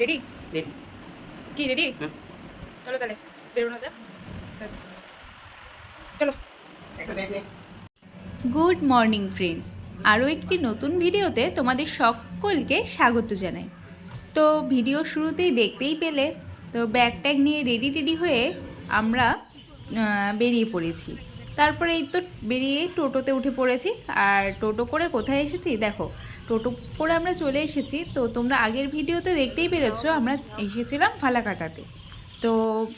Ready ready কি ready চলো তাহলে বেরোনো যাক চলো গুড মর্নিং ফ্রেন্ডস আরও একটি নতুন ভিডিওতে তোমাদের সকলকে স্বাগত জানাই। তো ভিডিও শুরুতেই দেখতেই পেলে তো ব্যাগ ট্যাগ নিয়ে রেডি টেডি হয়ে আমরা বেরিয়ে পড়েছি। তারপরে এই তো বেরিয়ে টোটোতে উঠে পড়েছি। আর টোটো করে কোথায় এসেছি? দেখো, টোটো করে আমরা চলে এসেছি। তো তোমরা আগের ভিডিওতে দেখতেই পেরেছ, আমরা এসেছিলাম ফালাকাটাতে। তো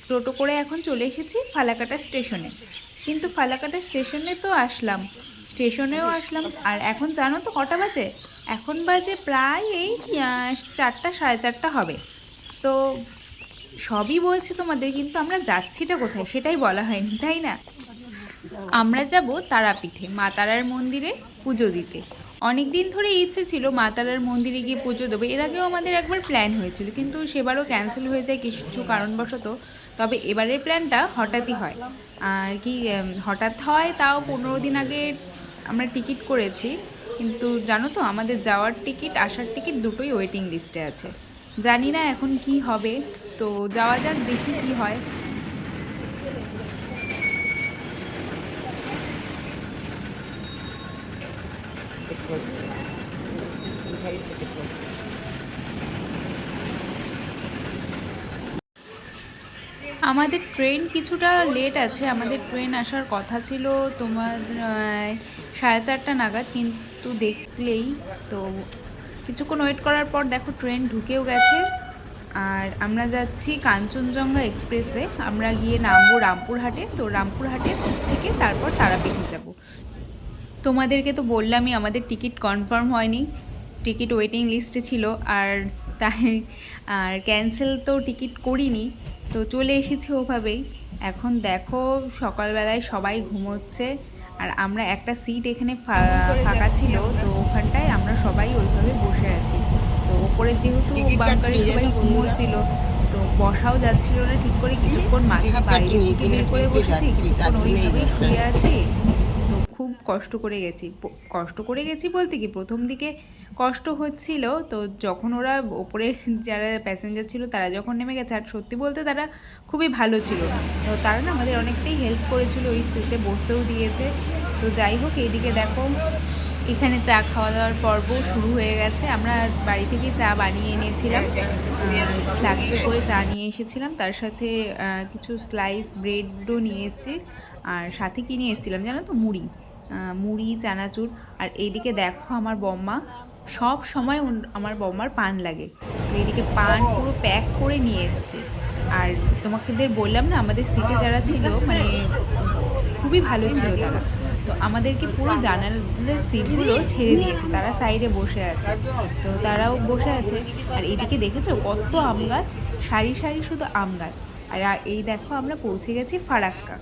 টোটো করে এখন চলে এসেছি ফালাকাটা স্টেশনে। কিন্তু ফালাকাটা স্টেশনে তো আসলাম। স্টেশনেও আসলাম। আর এখন জানো তো কটা বাজে? এখন বাজে প্রায় এই চারটা, সাড়ে চারটা হবে। তো সবই বলছি তোমাদের, কিন্তু আমরা যাচ্ছিটা কোথায়? সেটাই বলা হয়নি, তাই না? আমরা যাব তারাপীঠে, মা তারার মন্দিরে পুজো দিতে। অনেক দিন ধরে ইচ্ছে ছিল মা তারার মন্দিরে গিয়ে পুজো দেবো। এর আগেও আমাদের একবার প্ল্যান হয়েছিল, কিন্তু সেবারও ক্যান্সেল হয়ে যায় কিছু কারণবশত। তবে এবারের প্ল্যানটা হঠাৎই হয়। আর কি হঠাৎ হয় তাও পনেরো দিন আগে আমরা টিকিট করেছি। কিন্তু জানো তো, আমাদের যাওয়ার টিকিট আসার টিকিট দুটোই ওয়েটিং লিস্টে আছে। জানি না এখন কি হবে, তো যাওয়া যাক, দেখি কি হয়। আমাদের ট্রেন কিছুটা লেট আছে। আমাদের ট্রেন আসার কথা ছিল তোমার সাড়ে চারটা নাগাদ, কিন্তু দেখলেই তো কিছুক্ষণ ওয়েট করার পর দেখো ট্রেন ঢুকেও গেছে। আর আমরা যাচ্ছি কাঞ্চনজঙ্ঘা এক্সপ্রেসে আমরা গিয়ে নামবো রামপুরহাটে। তো রামপুরহাটে থেকে তারপর তারাপীঠে যাব। তোমাদেরকে তো বললামই আমাদের টিকিট কনফার্ম হয়নি। টিকিট ওয়েটিং লিস্টে ছিল আর তাই আর ক্যান্সেল তো টিকিট করিনি। তো চলে এসেছি ওভাবেই। এখন দেখো সকালবেলায় সবাই ঘুমোচ্ছে আর আমরা একটা সিট এখানে ফাঁকা ছিল তো ওখানটায় আমরা সবাই ওইভাবে বসে আছি। তো ওপরে যেহেতু বাঙ্কারে সবাই ঘুমোচ্ছিল তো বসাও যাচ্ছিল না ঠিক করে কিছুক্ষণ মাথা বাইরে বের করে বসেছি কিছুক্ষণ ওইভাবেই শুয়ে আছি। খুব কষ্ট করে গেছি। কষ্ট করে গেছি বলতে কি? প্রথম দিকে কষ্ট হচ্ছিল, তো যখন ওরা ওপরে যারা প্যাসেঞ্জার ছিল, তারা যখন নেমে গেছে, আর সত্যি বলতে তারা খুবই ভালো ছিল। তো তারা না আমাদের অনেকটাই হেল্প করেছিল ওই সিটে বসতেও দিয়েছে। তো যাই হোক, এইদিকে দেখো, এখানে চা খাওয়া দাওয়ার পর্ব শুরু হয়ে গেছে। আমরা বাড়ি থেকে চা বানিয়ে এনেছিলাম। ফ্লাক্সে করে চা নিয়ে এসেছিলাম। তার সাথে কিছু স্লাইস ব্রেডও নিয়ে এসেছি। আর সাথে কিনে এসেছিলাম জানো তো? মুড়ি। মুড়ি, চানাচুর, আর এইদিকে দেখো আমার বম্মা। সব সময় আমার বম্মার পান লাগে। তো এইদিকে পান পুরো প্যাক করে নিয়ে এসছে। আর তোমাকেদের বললাম না, আমাদের সিটে যারা ছিল মানে খুবই ভালো ছিল তারা। তো আমাদেরকে পুরো জানালার সিটগুলো ছেড়ে দিয়েছে। তারা সাইডে বসে আছে। তো তারাও বসে আছে। আর এদিকে দেখেছ কত আম গাছ? সারি সারি শুধু আম গাছ। আর এই দেখো আমরা পৌঁছে গেছি ফারাক্কা।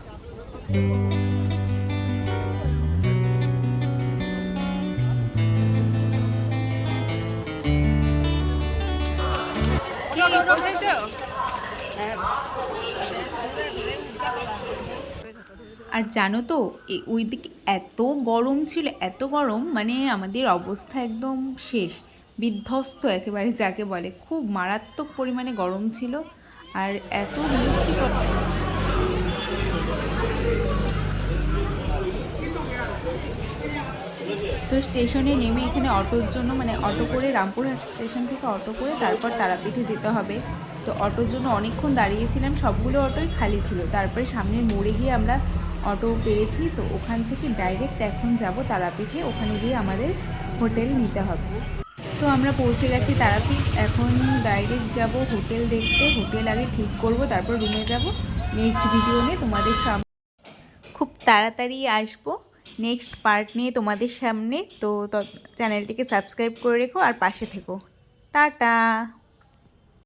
আর জানো তো ওই দিকে এত গরম ছিল, এত গরম মানে আমাদের অবস্থা একদম শেষ। বিধ্বস্ত একেবারে যাকে বলে। খুব মারাত্মক পরিমাণে গরম ছিল। আর এত তো স্টেশনে নেমে এখানে অটোর জন্য মানে অটো করে রামপুরহাট স্টেশন থেকে অটো করে তারপর তারাপীঠে যেতে হবে। তো অটোর জন্য অনেকক্ষণ দাঁড়িয়েছিলাম, সবগুলো অটোই খালি ছিল। তারপরে সামনের মোড়ে গিয়ে আমরা অটো পেয়েছি, তো ওখান থেকে ডাইরেক্ট এখন যাব তারাপীঠে, ওখানে গিয়ে আমাদের হোটেল নিতে হবে। তো আমরা পৌঁছে গেছি তারাপীঠ, এখন ডাইরেক্ট যাব হোটেল দেখতে, হোটেল আগে ঠিক করব, তারপর রুমে যাব। নেক্সট ভিডিও নিয়ে তোমাদের সামনে খুব তাড়াতাড়ি আসব। নেক্সট পার্ট নিয়ে তোমাদের সামনে। তো চ্যানেলটিকে সাবস্ক্রাইব করে রেখো আর পাশে থেকো। টাটা!